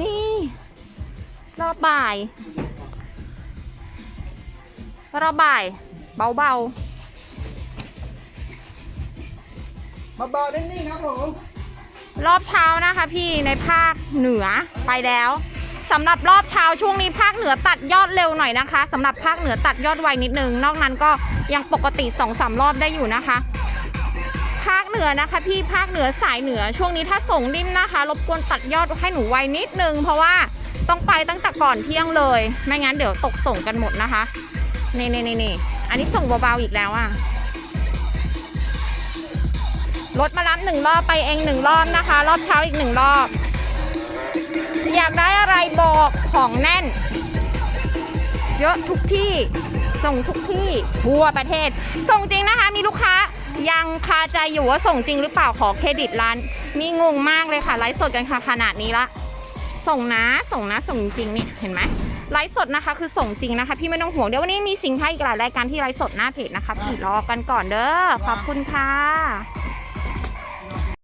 นี่ รอบบ่าย รอบบ่าย เบามาเบาๆนิ่งๆครับผมๆรอบเช้านะคะพี่ในภาคเหนือไปแล้วสำหรับรอบเช้าช่วงนี้ภาคเหนือตัดยอดเร็วหน่อยนะคะสำหรับภาคเหนือตัดยอดไวนิดนึง นอกนั้นก็ยังปกติ2อสารอบได้อยู่นะคะ ภาคเหนือนะคะ พี่ภาคเหนือสายเหนือช่วงนี้ถ้าส่งนิ่มนะคะ รบกวนตัดยอดให้หนูไวนิดนึง เพราะว่าต้องไปตั้งแต่ก่อนเที่ยงเลย ไม่งั้นเดี๋ยวตกส่งกันหมดนะคะนี่นี่นี่นี่อันนี้ส่งเบาๆอีกแล้วอะรถมารับหนึ่งรอบไปเองหนึ่งรอบนะคะ รอบเช้าอีกหนึ่งรอบ อยากได้อะไรบอกของแน่น เยอะทุกที่ส่งทุกที่ทั่วประเทศ ส่งจริงนะคะมีลูกค้ายังคาใจอยู่ว่าส่งจริงหรือเปล่าขอเครดิตร้านนี่งงมากเลยค่ะไลฟ์สดกันค่ะขนาดนี้ละ ส่งนะส่งนะส่งจริงนี่เห็นไหมไลฟ์สดนะคะคือส่งจริงนะคะ พี่ไม่ต้องห่วงเดี๋ยววันนี้มีสินค้าอีกหลายรายการที่ไลฟ์สดหน้าเพจนะคะพี่รอกันก่อนเด้อขอบคุณค่ะ